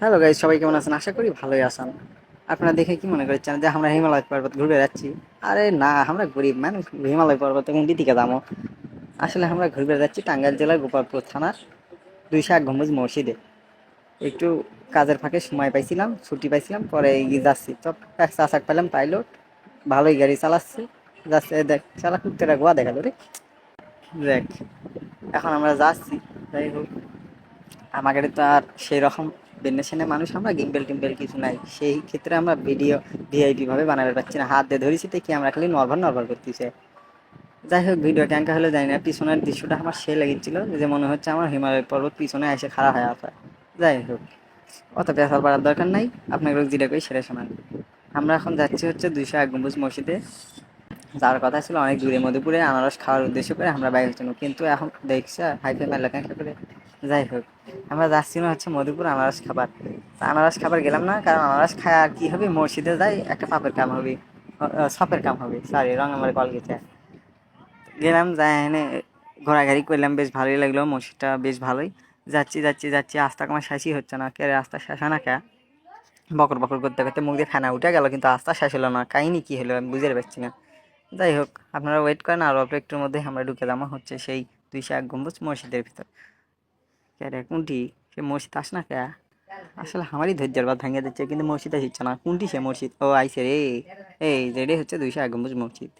Hello guys সবাই কেমন আছেন? আশা করি ভালোই আছেন। আপনারা দেখে কি মনে করছেন যে আমরা হিমালয় পর্বত ঘুরে যাচ্ছি? আরে না, আমরা গরিব মানুষ হিমালয় পর্বত কোনটি দিকে যাব। আসলে আমরা ঘুরবে যাচ্ছি টাঙ্গাইল জেলার গোপালপুর থানার দুই শাক গম্বুজ মসজিদে। একটু কাজের ফাঁকে সময় পাইছিলাম, ছুটি পাইছিলাম, পরে এগিয়ে যাচ্ছি। তো চাষাক পেলাম পাইলট, ভালোই গাড়ি চালাচ্ছে। যাচ্ছে, দেখ চালা কুত্তে গোয়া দেখাল রে দেখ, এখন আমরা যাচ্ছি। যাই হোক, আমাদের তো আর সেই রকম বেন্ডেশনে মানুষ আমরা গিম্বেল টিম্বেল কিছু নাই। সেই ক্ষেত্রে আমরা ভিডিও ভিআইপি ভাবে বানাতে পারছি না। হাত দিয়ে ধরেছি তো কি আমরা খালি নর্মাল নর্মাল করতেছে। যাই হোক ভিডিও ট্যাঙ্কা হলে জানি না, পিছনের দৃশ্যটা আমার সে লেগেছিল যে মনে হচ্ছে আমার হিমালয় পর্বত পিছনে এসে খাড়া হয়ে আসা যাই হোক, অত পেশাল পাড়ার দরকার নাই। আপনাকে যেটা করি সেটা শোনান। আমরা এখন যাচ্ছি হচ্ছে দুইশো এক গম্বুজ মসজিদে। যাওয়ার কথা ছিল অনেক দূরে মধুপুরে আনারস খাওয়ার উদ্দেশ্য করে আমরা বাইরে হচ্ছিল কিন্তু এখন দেখছে হাইফে মেলাকাঙ্ক্ষা করে? যাই হোক, আমরা যাচ্ছি না হচ্ছে মধুপুর আনারস খাবার। আনারস খাবার গেলাম না, কারণ আনারস খায় আর কি হবে? মসজিদে যাই, একটা পাপের কাম হবে। সপের কাম হবে সরি রং আমার কল গেছে। গেলাম, যাই এনে ঘোরাঘুরি করলাম, বেশ ভালোই লাগল, মসজিদটা বেশ ভালোই। যাচ্ছি যাচ্ছি যাচ্ছি, আস্তা আমার শেষই হচ্ছে না কে রে, আস্তা শেষ না কে? বকর বকর করতে করতে মুখ দিয়ে ফেনা উঠে গেল, কিন্তু আস্তা শেষ হলো না, কাহিনি কী হলো আমি বুঝতে পারছি না। যাই হোক, আপনারা ওয়েট করেন, আর অল্প একটুর মধ্যে আমরা ঢুকে যাব হচ্ছে সেই দুইশো এক গম্বুজ মসজিদের ভিতর। কে রে, কোনটি? সে মসজিদ? আস না কে? আসলে আমারই ধৈর্যের বাদ ভাঙিয়ে দিচ্ছে, কিন্তু মসজিদ আসছে না। কোনটি সে মসজিদ? ও আইসে রে। এই যেটাই হচ্ছে দুইশো এক গম্বুজ মসজিদ।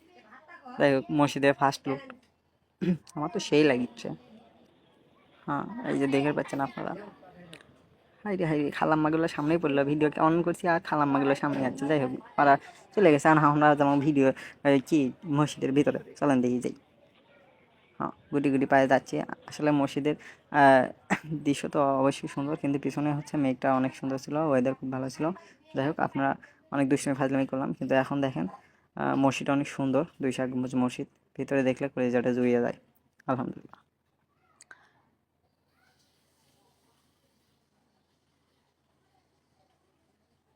যাই হোক, মসজিদের ফার্স্ট লুক আমার তো সেই লাগিচ্ছে। হ্যাঁ এই যে দেখে পাচ্ছেন আপনারা। হাই রে হাই রে, খালাম্মাগুলো সামনেই পড়ল। ভিডিও অন করছি আর খালাম্মাগুলো সামনে যাচ্ছে। যাই হোক ওরা চলে গেছে। আর আমরা যেমন ভিডিও কি, মসজিদের ভিতরে। চলেন দেখি যাই। গুটি গুটি পায়ে যাচ্ছি। আসলে মসজিদের দৃশ্য তো অবশ্যই সুন্দর, কিন্তু পিছনে হচ্ছে মেঘটা অনেক সুন্দর ছিল ওয়েদার খুব ভালো ছিল। যাই হোক, আপনারা অনেক দুষ্টমি, ফাজলামি করলাম, কিন্তু এখন দেখেন মসজিদটা অনেক সুন্দর, দুই শাক মসজিদ, ভিতরে দেখলে কলেজাটা জুড়িয়ে যায়, আলহামদুলিল্লাহ।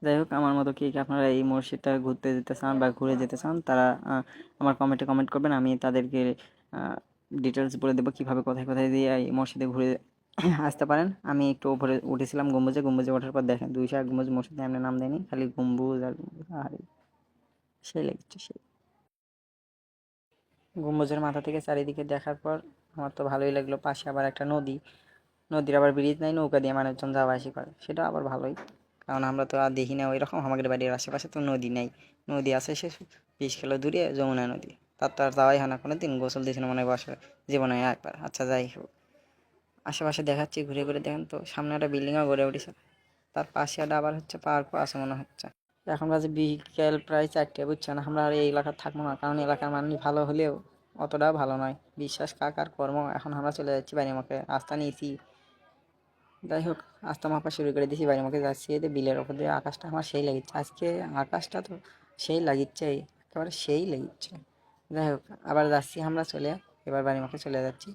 যাই হোক, আমার মতো কি আপনারা এই মসজিদটা ঘুরতে যেতে চান বা ঘুরে যেতে চান, তারা আমার কমেন্টে কমেন্ট করবেন, আমি তাদেরকে ডিটেলস বলে দেবো কীভাবে কোথায় কোথায় দিয়ে মসজিদে ঘুরে আসতে পারেন। আমি একটু উপরে উঠেছিলাম গম্বুজে। গম্বুজে ওঠার পর দেখেন দুইশো এক গম্বুজ মসজিদে এমনি নাম দেয়নি, খালি গম্বুজ আর আর, সেই লেগেছে, সেই। গম্বুজের মাথা থেকে চারিদিকে দেখার পর আমার তো ভালোই লাগল, পাশে আবার একটা নদী। নদীর আবার ব্রিজ নাই, নৌকা দিয়ে মানুষজন যাওয়া আসি করে। সেটা আবার ভালোই, কারণ আমরা তো আর দেখি না ওই রকম আমাদের বাড়ির আশেপাশে তো নদী নেই। নদী আছে সে, বিশ কিলো দূরে, যমুনা নদী। তার তো আর যাওয়াই হয় না কোনো দিন গোসল দিয়েছিল মনে বসে। জীবনে একবার আচ্ছা যাই হোক। আশেপাশে দেখাচ্ছি, ঘুরে ঘুরে দেখেন তো, সামনে একটা বিল্ডিংও গড়ে উঠেছে। তার পাশে একটা আবার হচ্ছে পার্কও আছে মনে হচ্ছে। এখন বাজে বিকেল প্রায় চারটে, বুঝছেন? আমরা আর এই এলাকার থাকব না, কারণ এলাকার মানুষ ভালো হলেও অতটাও ভালো নয়। বিশ্বাস কাকার কর্ম, এখন আমরা চলে যাচ্ছি বাড়ি মুখে রাস্তা নিয়েছি। যাই হোক আস্তে মাপা শুরু করে দিয়েছি বাড়ি মুখে যাচ্ছি এতে বিলের ওপর দিয়ে আকাশটা আমার সেই লাগিচ্ছে। আজকে আকাশটা তো সেই লাগিচ্ছে একেবারে সেই লাগিচ্ছে। যাই হোক আবার যাচ্ছি আমরা চলে এবার বাড়ি মাকে চলে যাচ্ছি।